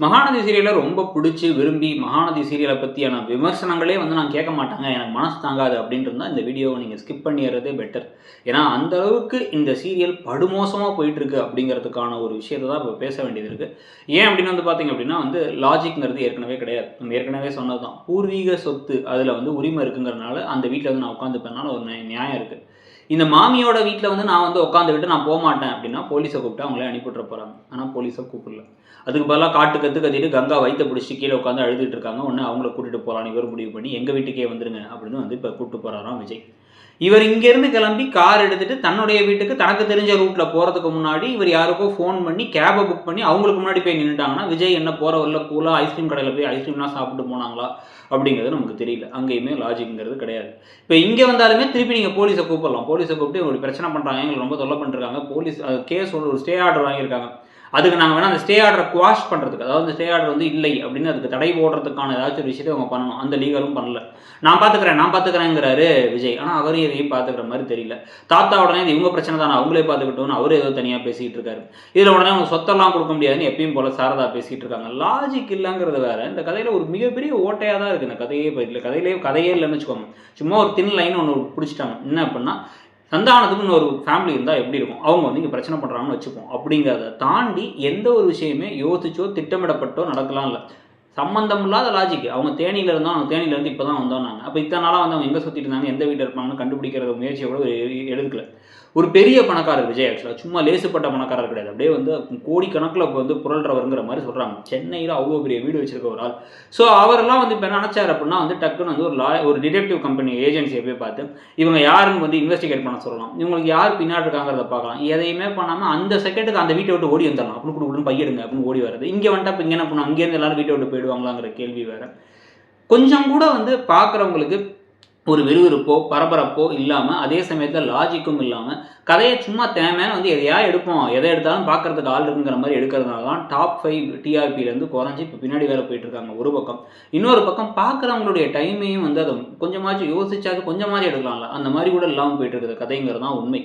மகாநதி சீரியலை ரொம்ப பிடிச்சி விரும்பி மகாநதி சீரியலை பற்றியான விமர்சனங்களே வந்து நான் கேட்க மாட்டாங்க. எனக்கு மனசு தாங்காது அப்படின்ட்டு இருந்தால் இந்த வீடியோவை நீங்கள் ஸ்கிப் பண்ணிடுறதே பெட்டர் ஏன்னா அந்த அளவுக்கு இந்த சீரியல் படுமோசமாக போயிட்டுருக்கு அப்படிங்கிறதுக்கான ஒரு விஷயத்தை தான் இப்போ பேச வேண்டியது இருக்குது ஏன் அப்படின்னு வந்து பார்த்தீங்க அப்படின்னா வந்து லாஜிக்ங்கிறது ஏற்கனவே கிடையாது. நம்ம ஏற்கனவே சொன்னது தான் பூர்வீக சொத்து அதில் வந்து உரிமை இருக்குங்கிறனால அந்த வீட்டில் வந்து நான் உட்காந்துப்பேனால ஒரு நியாயம் இருக்குது இந்த மாமியோட வீட்டில் வந்து நான் வந்து உட்காந்துக்கிட்டு நான் போக மாட்டேன் அப்படின்னா போலீஸை கூப்பிட்டு அவங்களே அனுப்பிவிட்ற போகிறாங்க ஆனால் போலீஸை கூப்பிடல. அதுக்கு பதிலாக காட்டு கற்று கத்திட்டு கங்கா வைத்த பிடிச்சி கீழே உட்காந்து அழுதுட்டு இருக்காங்க. ஒன்று அவங்கள கூட்டிகிட்டு போகலான்னு இவர் முடிவு பண்ணி எங்கள் வீட்டுக்கே வந்துருங்க அப்படின்னு வந்து இப்போ கூப்பிட்டு போகிறாராம் விஜய். இவர் இங்கேருந்து கிளம்பி கார் எடுத்துட்டு தன்னுடைய வீட்டுக்கு தனக்கு தெரிஞ்ச ரூட்டில் போகிறதுக்கு முன்னாடி இவர் யாருக்கோ ஃபோன் பண்ணி கேபை புக் பண்ணி அவங்களுக்கு முன்னாடி போய் நின்றுட்டாங்கன்னா விஜய் என்ன போகிற வரல கூலாக ஐஸ்கிரீம் கடையில் போய் ஐஸ்கிரீம்லாம் சாப்பிட்டு போனாங்களா? அப்படிங்கிறது நமக்கு தெரியல. அங்கேயுமே லாஜிக்ங்கிறது கிடையாது. இப்போ இங்கே வந்தாலுமே திருப்பி நீங்கள் போலீஸை கூப்பிடலாம். போலீஸை கூப்பிட்டு இவங்க பிரச்சனை பண்ணுறாங்க எங்களுக்கு ரொம்ப தொல்லை பண்ணிருக்காங்க போலீஸ் கேஸ் ஒரு ஸ்டே ஆர்டர் வாங்கியிருக்காங்க. அதுக்கு நாங்கள் வேணால் அந்த ஸ்டே ஆர்டரை குவாஷ் பண்ணுறதுக்கு அதாவது அந்த ஸ்டே ஆர்டர் வந்து இல்லை அப்படின்னு அதுக்கு தடை போடுறதுக்கான ஏதாச்சும் ஒரு விஷயத்தை அவங்க பண்ணணும் அந்த லீகலும் பண்ணல. நான் பார்த்துக்கிறேன் நான் பார்த்துக்கிறேங்கிறாரு விஜய். ஆனால் அவரும் எதையும் பார்த்துக்கிற மாதிரி தெரியல. தாத்தா உடனே இது இவங்க பிரச்சனை தானே அவங்களே பார்த்துக்கிட்டோன்னு அவர் ஏதோ தனியாக பேசிகிட்டு இருக்காரு. இதில் உடனே அவங்க சொத்தெல்லாம் கொடுக்க முடியாதுன்னு எப்பயும் போல சாரதா பேசிகிட்டு இருக்காங்க. லாஜிக் இல்லைங்கிறது வேற. இந்த கதையில் ஒரு மிகப்பெரிய ஓட்டையாக தான் இருக்குது இந்த கதையே இல்லை கதையிலேயே கதையே இல்லைன்னு வச்சுக்கோங்க. சும்மா ஒரு தின் லைன் ஒன்று பிடிச்சிட்டாங்க. என்ன அப்படின்னா சந்தானத்துக்குன்னு ஒரு ஃபேமிலி இருந்தால் எப்படி இருக்கும்? அவங்க வந்து இங்கே பிரச்சனை பண்ணுறாங்கன்னு வச்சுப்போம். அப்படிங்கிறத தாண்டி எந்த ஒரு விஷயமே யோசிச்சோ திட்டமிடப்பட்டோ நடக்கலாம் இல்லை சம்மந்தம் இல்லாத லாஜிக் அவங்க தேனியில் இருந்தோம் அவங்க தேனியிலேருந்து இப்போ தான் வந்தோம் நாங்கள் அப்போ இத்தனை நாளாக வந்து அவங்க எங்கே சுற்றிட்டு இருந்தாங்க எந்த வீட்டில் இருப்பாங்கன்னு கண்டுபிடிக்கிற முயற்சியை கூட எடுக்கல. ஒரு பெரிய பணக்காரர் விஜய் ஆக்சுவலாக சும்மா லேசுப்பட்ட பணக்காரர் கிடையாது. அப்படியே வந்து கோடிக்கணக்கில் இப்போ வந்து புரள்றவருங்கிற மாதிரி சொல்கிறாங்க சென்னையில் அவ்வளோ பெரிய வீடு வச்சிருக்க ஒரு ஆள். ஸோ அவரெல்லாம் வந்து இப்போ நினச்சார் அப்படின்னா வந்து டக்குன்னு வந்து ஒரு லா ஒரு டிடெக்டிவ் கம்பெனி ஏஜென்சியை போய் பார்த்து இவங்க யாருன்னு வந்து இன்வெஸ்டிகேட் பண்ண சொல்லலாம். இவங்களுக்கு யார் பின்னாடி இருக்காங்கிறத பார்க்கலாம். எதையுமே பண்ணாமல் அந்த செகண்டுக்கு அந்த வீட்டை விட்டு ஓடி வந்துடலாம். அப்படின்னு கொடுக்கணும் பையடுங்க அப்படின்னு ஓடி வருது இங்கே வந்துட்டு இப்போ இங்கே என்ன பண்ணுவோம் அங்கேருந்து எல்லாரும் வீட்டை விட்டு போயிடுவாங்களாங்கிற கேள்வி வேறு. கொஞ்சம் கூட வந்து பார்க்குறவங்களுக்கு ஒரு விறுவிறுப்போ பரபரப்போ இல்லாமல் அதே சமயத்தில் லாஜிக்கும் இல்லாமல் கதையை சும்மா தேமையான வந்து எதையா எடுப்போம் எதை எடுத்தாலும் பார்க்கறதுக்கு ஆள் இருக்குங்கிற மாதிரி எடுக்கிறதுனால தான் டாப் ஃபைவ் டிஆர்பிலேருந்து குறைஞ்சி இப்போ பின்னாடி வேற போயிட்டுருக்காங்க ஒரு பக்கம். இன்னொரு பக்கம் பார்க்குறவங்களுடைய டைமையும் வந்து அதை கொஞ்சமாச்சும் யோசிச்சாது கொஞ்சமாச்சும் எடுக்கலாம்ல. அந்த மாதிரி கூட இல்லாமல் போயிட்டு இருக்குது கதைங்கிறது தான் உண்மை.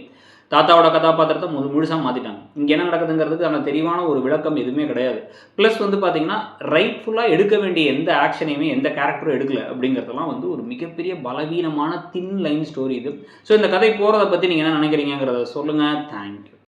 தாத்தாவோட கதாபாத்திரத்தை முழு முழுசாக மாற்றிட்டாங்க இங்கே என்ன நடக்குதுங்கிறதுக்கு அந்த தெளிவான ஒரு விளக்கம் எதுவுமே கிடையாது. ப்ளஸ் வந்து பார்த்தீங்கன்னா ரைட்ஃபுல்லாக எடுக்க வேண்டிய எந்த ஆக்ஷனையுமே எந்த கேரக்டரும் எடுக்கல அப்படிங்கிறதெல்லாம் வந்து ஒரு மிகப்பெரிய பலவீனமான தின் லைன் ஸ்டோரி இது. ஸோ இந்த கதை போகிறத பற்றி நீங்கள் என்ன நினைக்கிறீங்கிறத சொல்லுங்கள் தேங்க்யூ